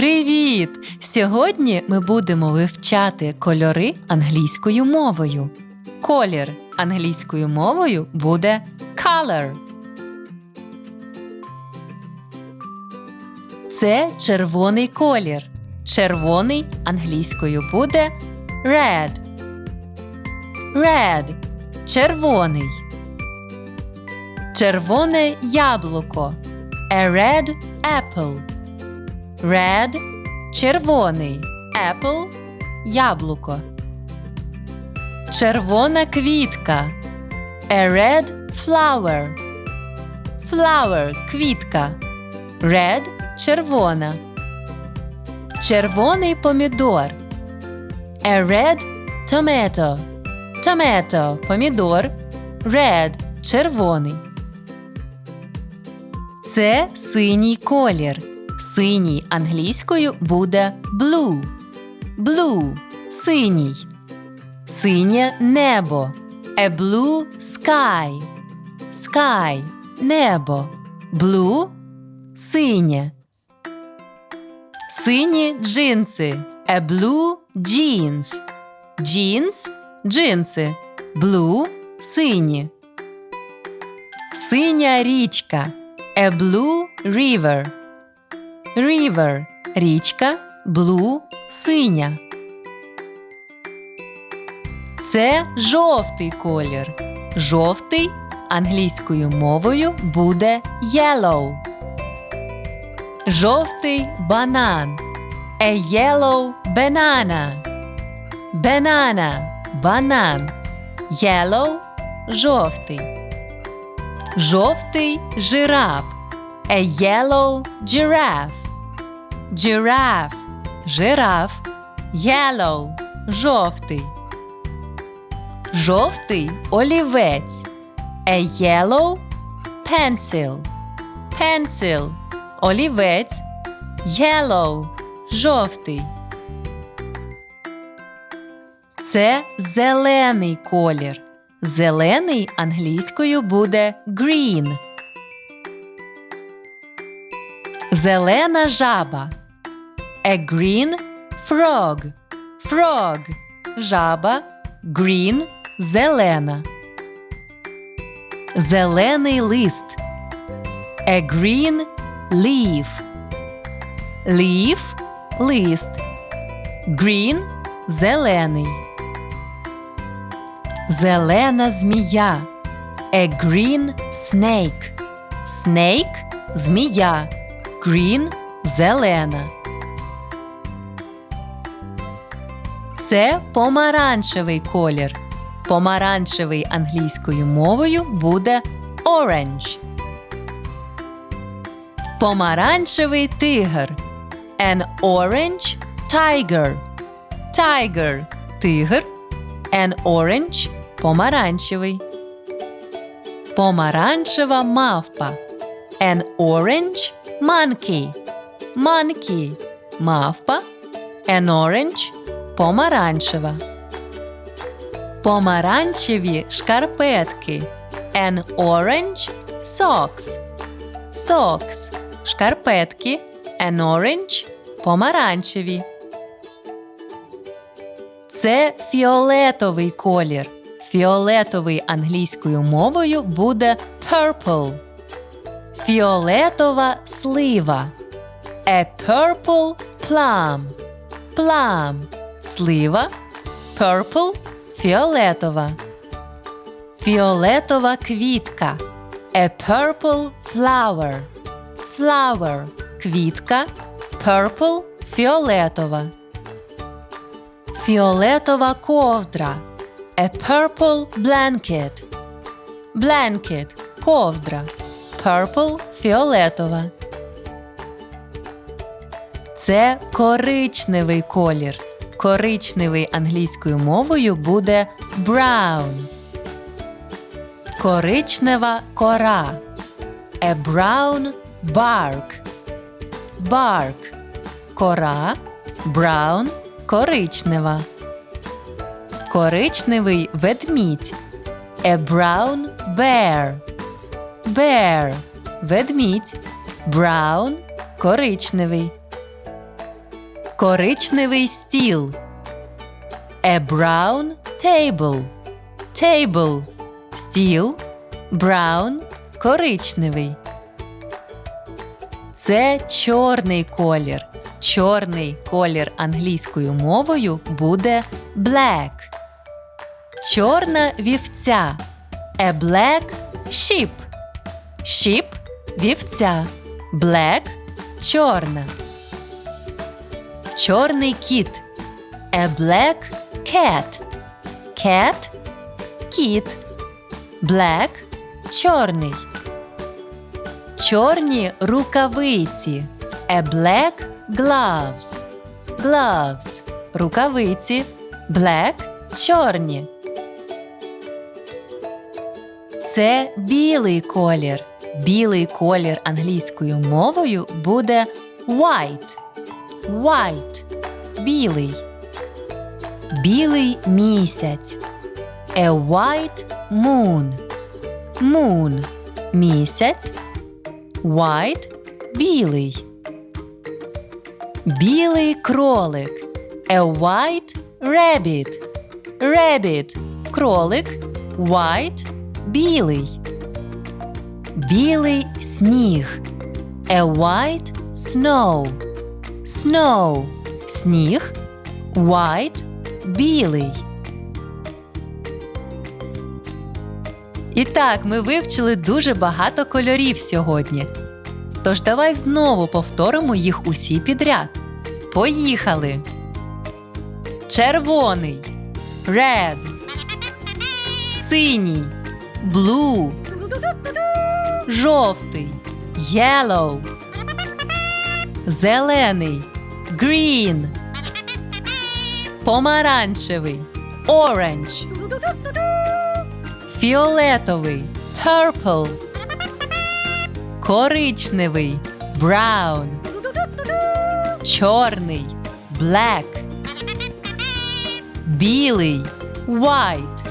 Привіт! Сьогодні ми будемо вивчати кольори англійською мовою. Колір англійською мовою буде color. Це червоний колір. Червоний англійською буде red. Red – червоний. Червоне яблуко. A red apple. Red – червоний. Apple – яблуко. Червона квітка. A red flower. Flower – квітка. Red – червона. Червоний помідор. A red tomato. Tomato – помідор. Red – червоний. Це синій колір. Синій англійською буде blue. Blue – синій. Синє небо. A blue sky. Sky – небо. Blue – синє. Сині джинси. A blue jeans. Jeans – джинси. Blue – сині. Синя річка. A blue river. River – річка, blue – синя. Це жовтий колір. Жовтий англійською мовою буде yellow. Жовтий банан. A yellow banana. Banana – банан. Yellow – жовтий. Жовтий жираф. A yellow giraffe. Giraffe – жираф. Yellow – жовтий. Жовтий олівець. A yellow pencil. Pencil – олівець. Yellow – жовтий. Це зелений колір. Зелений англійською буде green. Зелена жаба. A green frog. Frog – жаба. Green – зелена. Зелений лист. A green leaf. Leaf – лист. Green – зелений. Зелена змія. A green snake. Snake – змія. Green – зелена. Це помаранчевий колір. Помаранчевий англійською мовою буде orange. Помаранчевий тигр. An orange tiger. Tiger – тигр. An orange – помаранчевий. Помаранчева мавпа. An orange monkey. Monkey – мавпа. An orange – помаранчева. Помаранчеві шкарпетки. An orange socks. Socks – шкарпетки. An orange – помаранчеві. Це фіолетовий колір. Фіолетовий англійською мовою буде purple. Фіолетова слива. A purple plum. Plum – слива. Purple – фіолетова. Фіолетова квітка. A purple flower. Flower – квітка. Purple – фіолетова. Фіолетова ковдра. A purple blanket. Blanket – ковдра. Purple – фіолетова. Це коричневий колір. Коричневий англійською мовою буде brown. Коричнева кора. A brown bark. Bark – кора. Brown – коричнева. Коричневий ведмідь. A brown bear. Bear – ведмідь. Brown – коричневий. Коричневий стіл. A brown table. Table – стіл. Brown – коричневий. Це чорний колір. Чорний колір англійською мовою буде black. Чорна вівця. A black sheep. Sheep – вівця. Black – чорна. Чорний кіт. A black cat. Cat – кіт. Black – чорний. Чорні рукавиці. A black gloves. Gloves – рукавиці. Black – чорні. Це білий колір. Білий колір англійською мовою буде white. White – білий. Білий місяць. A white moon. Moon – місяць. White – білий. Білий кролик. A white rabbit. Rabbit – кролик. White – білий. Білий сніг. A white snow. Snow – сніг. White – білий. І так, ми вивчили дуже багато кольорів сьогодні. Тож давай знову повторимо їх усі підряд. Поїхали! Червоний red, синій blue, жовтий yellow, зелений green, помаранчевий orange, фіолетовий purple, коричневий brown, чорний black, білий white,